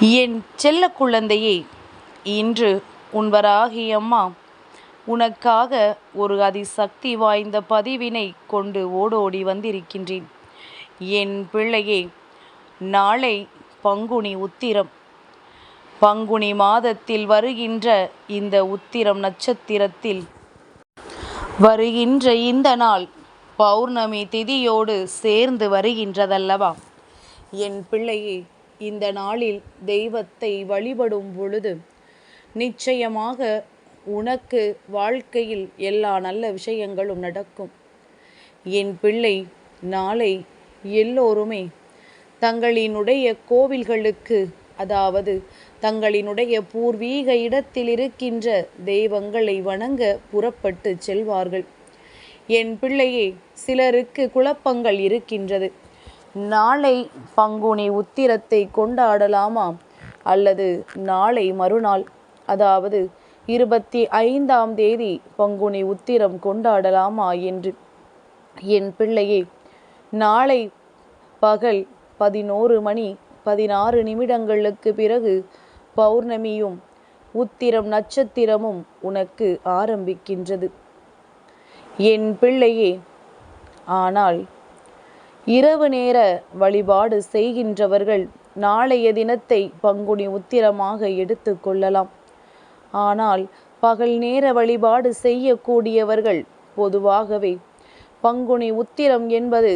என் செல்ல குழந்தையே இன்று உன்வராகி அம்மா உனக்காக ஒரு அதிசக்தி வாய்ந்த பதிவினை கொண்டு ஓடோடி வந்திருக்கின்றேன். என் பிள்ளையே நாளை பங்குனி உத்திரம். பங்குனி மாதத்தில் வருகின்ற இந்த உத்திரம் நட்சத்திரத்தில் வருகின்ற இந்த நாள் பௌர்ணமி திதியோடு சேர்ந்து வருகின்றதல்லவா? என் பிள்ளையே இந்த நாளில் தெய்வத்தை வழிபடும் பொழுது நிச்சயமாக உனக்கு வாழ்க்கையில் எல்லா நல்ல விஷயங்களும் நடக்கும். என் பிள்ளை நாளை எல்லோருமே தங்களினுடைய கோவில்களுக்கு அதாவது தங்களினுடைய பூர்வீக இடத்தில் இருக்கின்ற தெய்வங்களை வணங்க புறப்பட்டு செல்வார்கள். என் பிள்ளையே சிலருக்கு குழப்பங்கள் இருக்கின்றது. நாளை பங்குனி உத்திரத்தை கொண்டாடலாமா அல்லது நாளை மறுநாள் அதாவது இருபத்தி ஐந்தாம் தேதி பங்குனி உத்திரம் கொண்டாடலாமா என்று? என் பிள்ளையே நாளை பகல் பதினோரு மணி பதினாறு நிமிடங்களுக்கு பிறகு பௌர்ணமியும் உத்திரம் நட்சத்திரமும் உனக்கு ஆரம்பிக்கின்றது. என் பிள்ளையே ஆனால் இரவு நேர வழிபாடு செய்கின்றவர்கள் நாளைய தினத்தை பங்குனி உத்திரமாக எடுத்து கொள்ளலாம். ஆனால் பகல் நேர வழிபாடு செய்யக்கூடியவர்கள் பொதுவாகவே பங்குனி உத்திரம் என்பது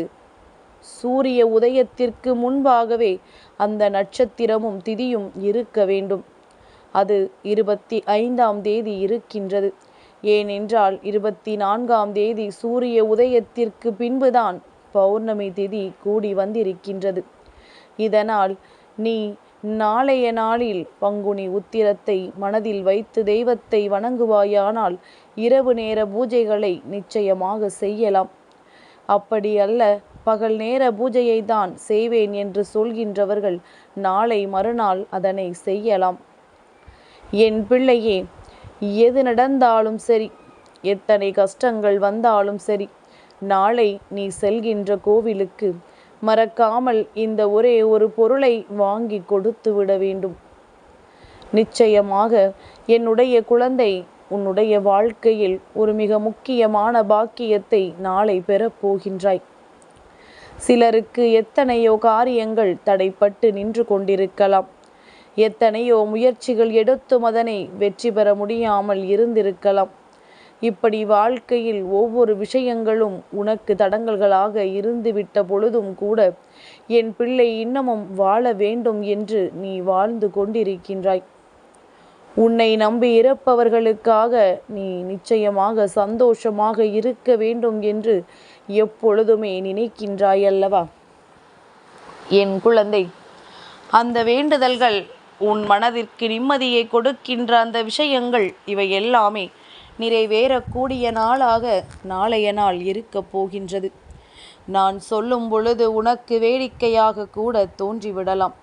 சூரிய உதயத்திற்கு முன்பாகவே அந்த நட்சத்திரமும் திதியும் இருக்க வேண்டும். அது இருபத்தி ஐந்தாம் தேதி இருக்கின்றது. ஏனென்றால் இருபத்தி நான்காம் தேதி சூரிய உதயத்திற்கு பின்புதான் பௌர்ணமி திதி கூடி வந்திருக்கின்றது. இதனால் நீ நாளைய நாளில் பங்குனி உத்திரத்தை மனதில் வைத்து தெய்வத்தை வணங்குவாயானால் இரவு நேர பூஜைகளை நிச்சயமாக செய்யலாம். அப்படி அல்ல பகல் நேர பூஜையை தான் செய்வேன் என்று சொல்கின்றவர்கள் நாளை மறுநாள் அதனை செய்யலாம். என் பிள்ளையே எது நடந்தாலும் சரி எத்தனை கஷ்டங்கள் வந்தாலும் சரி நாளை நீ செல்கின்ற கோவிலுக்கு மறக்காமல் இந்த ஒரே ஒரு பொருளை வாங்கி கொடுத்து விட வேண்டும். நிச்சயமாக என்னுடைய குழந்தை உன்னுடைய வாழ்க்கையில் ஒரு மிக முக்கியமான பாக்கியத்தை நாளை பெறப்போகின்றாய் சிலருக்கு எத்தனையோ காரியங்கள் தடைப்பட்டு நின்று கொண்டிருக்கலாம். எத்தனையோ முயற்சிகள் எடுத்தும் அதனை வெற்றி பெற முடியாமல் இருந்திருக்கலாம். இப்படி வாழ்க்கையில் ஒவ்வொரு விஷயங்களும் உனக்கு தடங்கல்களாக இருந்துவிட்ட பொழுதும் கூட என் பிள்ளை இன்னமும் வாழ வேண்டும் என்று நீ வாழ்ந்து கொண்டிருக்கின்றாய். உன்னை நம்பி இறப்பவர்களுக்காக நீ நிச்சயமாக சந்தோஷமாக இருக்க வேண்டும் என்று எப்பொழுதுமே நினைக்கின்றாய் அல்லவா என் குழந்தை அந்த வேண்டுதல்கள் உன் மனதிற்கு நிம்மதியை கொடுக்கின்ற அந்த விஷயங்கள் இவை எல்லாமே நிறைவேறக்கூடிய நாளாக நாளைய நாள் இருக்கப் போகின்றது. நான் சொல்லும் பொழுது உனக்கு வேடிக்கையாக கூட தோன்றிவிடலாம்.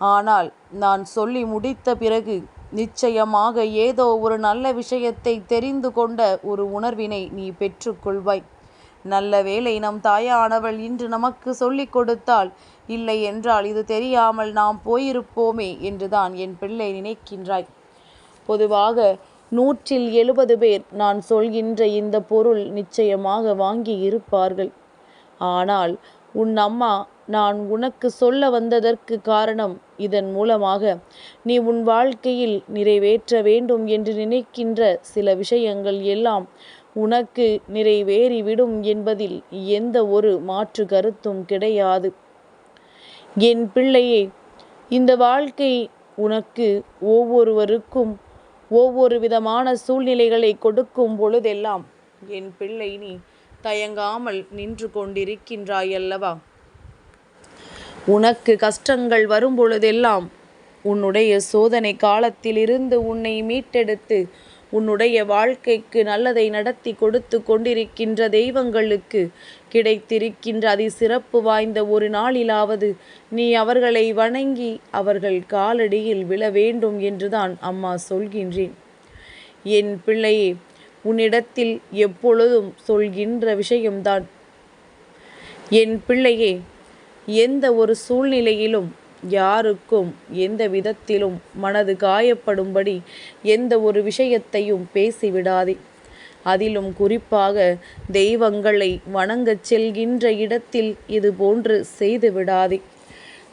ஆனால் நான் சொல்லி முடித்த பிறகு நிச்சயமாக ஏதோ ஒரு நல்ல விஷயத்தை தெரிந்து கொண்ட ஒரு உணர்வினை நீ பெற்றுக்கொள்வாய் நல்ல வேலை நம் தாயானவள் இன்று நமக்கு சொல்லிக் கொடுத்தால் இல்லை என்றால் இது தெரியாமல் நாம் போயிருப்போமே என்றுதான் என் பிள்ளை நினைக்கின்றாய். பொதுவாக நூற்றில் எழுபது பேர் நான் சொல்கின்ற இந்த பொருள் நிச்சயமாக வாங்கி இருப்பார்கள். ஆனால் உன் அம்மா நான் உனக்கு சொல்ல வந்ததற்கு காரணம் இதன் மூலமாக நீ உன் வாழ்க்கையில் நிறைவேற்ற வேண்டும் என்று நினைக்கின்ற சில விஷயங்கள் எல்லாம் உனக்கு நிறைவேறிவிடும் என்பதில் எந்த ஒரு மாற்று கருத்தும் கிடையாது. என் பிள்ளையே இந்த வாழ்க்கை உனக்கு ஒவ்வொருவருக்கும் ஒவ்வொரு விதமான சூழ்நிலைகளை கொடுக்கும் பொழுதெல்லாம் என் பிள்ளை நீ தயங்காமல் நின்று கொண்டிருக்கின்றாய் அல்லவா உனக்கு கஷ்டங்கள் வரும் பொழுதெல்லாம் உன்னுடைய சோதனை காலத்திலிருந்து உன்னை மீட்டெடுத்து உன்னுடைய வாழ்க்கைக்கு நல்லதை நடத்தி கொடுத்து கொண்டிருக்கின்ற தெய்வங்களுக்கு கிடைத்திருக்கின்ற அதி சிறப்பு வாய்ந்த ஒரு நாளிலாவது நீ அவர்களை வணங்கி அவர்கள் காலடியில் விழ வேண்டும் என்றுதான் அம்மா சொல்கின்றேன். என் பிள்ளையே உன்னிடத்தில் எப்பொழுதும் சொல்கின்ற விஷயம்தான். என் பிள்ளையே எந்த ஒரு சூழ்நிலையிலும் யாருக்கும் எந்த விதத்திலும் மனது காயப்படும்படி எந்த ஒரு விஷயத்தையும் பேசிவிடாதே. அதிலும் குறிப்பாக தெய்வங்களை வணங்கச் செல்கின்ற இடத்தில் இது போன்று செய்து விடாதே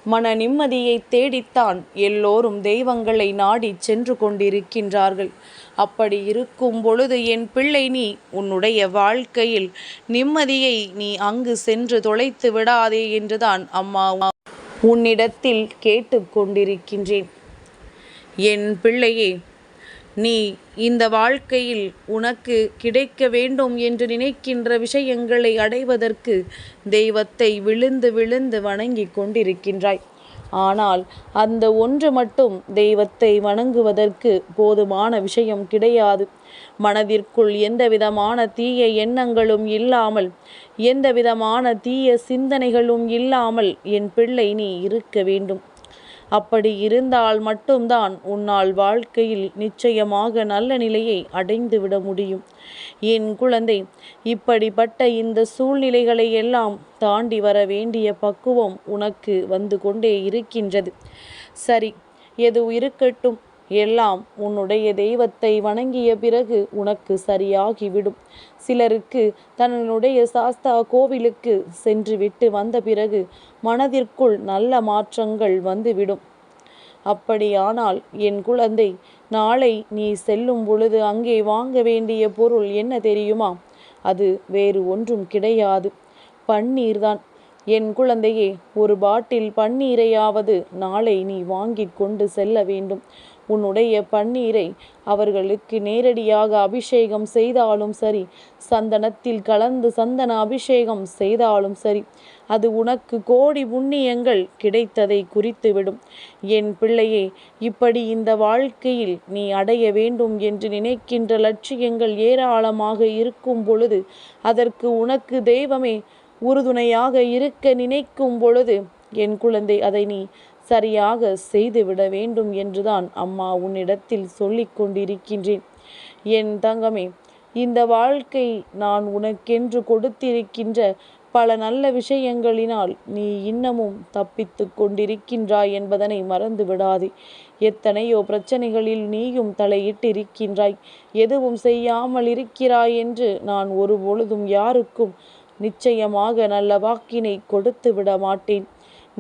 மன நிம்மதியை தேடித்தான் எல்லோரும் தெய்வங்களை நாடி சென்று கொண்டிருக்கின்றார்கள். அப்படி இருக்கும் பொழுது என் பிள்ளை நீ உன்னுடைய வாழ்க்கையில் நிம்மதியை நீ அங்கு சென்று தொலைத்து விடாதே என்றுதான் அம்மா உன்னிடத்தில் கேட்டுக்கொண்டிருக்கின்றேன். என் பிள்ளையே நீ இந்த வாழ்க்கையில் உனக்கு கிடைக்க வேண்டும் என்று நினைக்கின்ற விஷயங்களை அடைவதற்கு தெய்வத்தை விழுந்து விழுந்து வணங்கி கொண்டிருக்கின்றாய். ஆனால் அந்த ஒன்று மட்டும் தெய்வத்தை வணங்குவதற்கு போதுமான விஷயம் கிடையாது. மனதிற்குள் எந்த விதமான தீய எண்ணங்களும் இல்லாமல் எந்த விதமான தீய சிந்தனைகளும் இல்லாமல் என் பிள்ளை நீ இருக்க வேண்டும். அப்படி இருந்தால் மட்டும்தான் உன்னால் வாழ்க்கையில் நிச்சயமாக நல்ல நிலையை அடைந்துவிட முடியும். என் குழந்தை இப்படிப்பட்ட இந்த சூழ்நிலைகளை எல்லாம் தாண்டி வர வேண்டிய பக்குவம் உனக்கு வந்து கொண்டே இருக்கின்றது. சரி எது இருக்கட்டும். எல்லாம் உன்னுடைய தெய்வத்தை வணங்கிய பிறகு உனக்கு சரியாகிவிடும். சிலருக்கு தன்னுடைய சாஸ்தா கோவிலுக்கு சென்று விட்டு வந்த பிறகு மனதிற்குள் நல்ல மாற்றங்கள் வந்துவிடும். அப்படியானால் என் குழந்தை நாளை நீ செல்லும் பொழுது அங்கே வாங்க வேண்டிய பொருள் என்ன தெரியுமா? அது வேறு ஒன்றும் கிடையாது. பன்னீர்தான். என் குழந்தையே ஒரு பாட்டில் பன்னீரையாவது நாளை நீ வாங்கி கொண்டு செல்ல வேண்டும். உன்னுடைய பன்னீரை அவர்களுக்கு நேரடியாக அபிஷேகம் செய்தாலும் சரி. சந்தனத்தில் கலந்து சந்தன அபிஷேகம் செய்தாலும் சரி. அது உனக்கு கோடி புண்ணியங்கள் கிடைத்ததை குறித்துவிடும். என் பிள்ளையே இப்படி இந்த வாழ்க்கையில் நீ அடைய வேண்டும் என்று நினைக்கின்ற லட்சியங்கள் ஏராளமாக இருக்கும் பொழுது அதற்கு உனக்கு தெய்வமே உறுதுணையாக இருக்க நினைக்கும் பொழுது என் குழந்தை அதை நீ சரியாக செய்துவிட வேண்டும் என்றுதான் அம்மா உன்னிடத்தில் சொல்லிக் கொண்டிருக்கின்றேன். என் தங்கமே இந்த வாழ்க்கை நான் உனக்கென்று கொடுத்திருக்கின்ற பல நல்ல விஷயங்களினால் நீ இன்னமும் தப்பித்து கொண்டிருக்கின்றாய் என்பதனை மறந்து விடாதே எத்தனையோ பிரச்சனைகளில் நீயும் தலையிட்டிருக்கின்றாய். எதுவும் செய்யாமல் இருக்கிறாய் என்று நான் ஒரு பொழுதும் யாருக்கும் நிச்சயமாக நல்ல வாக்கினை கொடுத்து விட மாட்டேன்.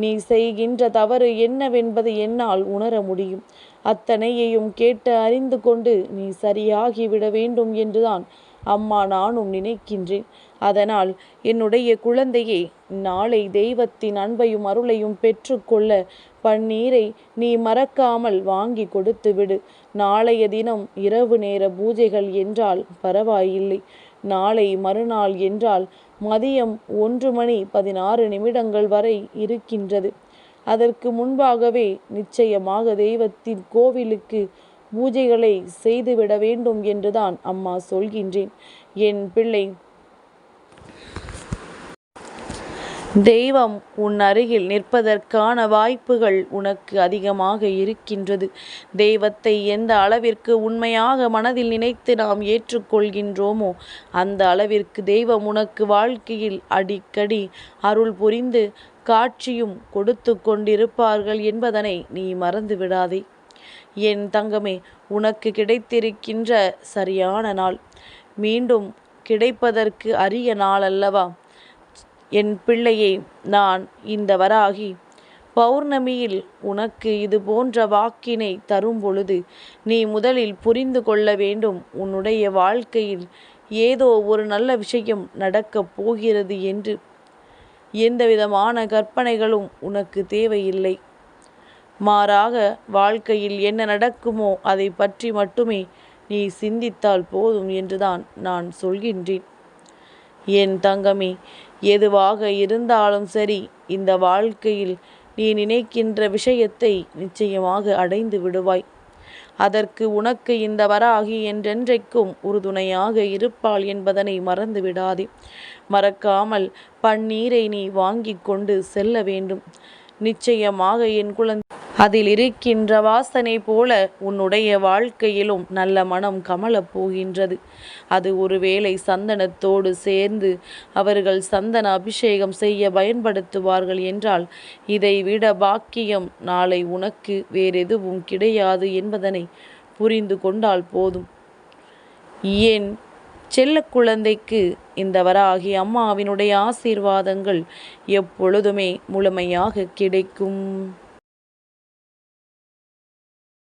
நீ செய்கின்ற தவறு என்னவென்பது என்னால் உணர முடியும். அத்தனையையும் கேட்டு அறிந்து கொண்டு நீ சரியாகிவிட வேண்டும் என்றுதான் அம்மா நானும் நினைக்கின்றேன். அதனால் என்னுடைய குழந்தையே நாளை தெய்வத்தின் அன்பையும் அருளையும் பெற்றுக்கொள்ள பன்னீரை நீ மறக்காமல் வாங்கி கொடுத்து விடு நாளைய தினம் இரவு நேர பூஜைகள் என்றால் பரவாயில்லை. நாளை மறுநாள் என்றால் மதியம் ஒன்று மணி பதினாறு நிமிடங்கள் வரை இருக்கின்றது. அதற்கு முன்பாகவே நிச்சயமாக தெய்வத்தின் கோவிலுக்கு பூஜைகளை செய்துவிட வேண்டும் என்றுதான் அம்மா சொல்கின்றேன். என் பிள்ளை தெய்வம் உன் அருகில் நிற்பதற்கான வாய்ப்புகள் உனக்கு அதிகமாக இருக்கின்றது. தெய்வத்தை எந்த அளவிற்கு உண்மையாக மனதில் நினைத்து நாம் ஏற்றுக்கொள்கின்றோமோ அந்த அளவிற்கு தெய்வம் உனக்கு வாழ்க்கையில் அடிக்கடி அருள் புரிந்து காட்சியும் கொடுத்து கொண்டிருப்பார்கள் என்பதனை நீ மறந்து விடாதே என் தங்கமே உனக்கு கிடைத்திருக்கின்ற சரியான நாள். மீண்டும் கிடைப்பதற்கு அரிய நாள் அல்லவா என் பிள்ளையே நான் இந்த வராகி பௌர்ணமியில் உனக்கு இது போன்ற வாக்கினை தரும் பொழுது நீ முதலில் புரிந்து கொள்ள வேண்டும். உன்னுடைய வாழ்க்கையில் ஏதோ ஒரு நல்ல விஷயம் நடக்கப் போகிறது என்று. எந்தவிதமான கற்பனைகளும் உனக்கு தேவையில்லை. மாறாக வாழ்க்கையில் என்ன நடக்குமோ அதை பற்றி மட்டுமே நீ சிந்தித்தால் போதும் என்றுதான் நான் சொல்கின்றேன். என் தங்கமே எதுவாக இருந்தாலும் சரி இந்த வாழ்க்கையில் நீ நினைக்கின்ற விஷயத்தை நிச்சயமாக அடைந்து விடுவாய். அதற்கு உனக்கு இந்த வராகி என்றென்றைக்கும் உறுதுணையாக இருப்பாள் என்பதனை மறந்து விடாதே. மறக்காமல் பன்னீரை நீ வாங்கி கொண்டு செல்ல வேண்டும். நிச்சயமாக என் குழந்தை அதில் இருக்கின்ற வாசனை போல உன்னுடைய வாழ்க்கையிலும் நல்ல மனம் கமலப் போகின்றது. அது ஒருவேளை சந்தனத்தோடு சேர்ந்து அவர்கள் சந்தன அபிஷேகம் செய்ய பயன்படுத்துவார்கள் என்றால் இதை விட பாக்கியம் நாளை உனக்கு வேறெதுவும் கிடையாது என்பதனை புரிந்து கொண்டால் போதும். ஏன்? செல்ல குழந்தைக்கு இந்த வராகி அம்மாவினுடைய ஆசீர்வாதங்கள் எப்பொழுதுமே முழுமையாக கிடைக்கும்.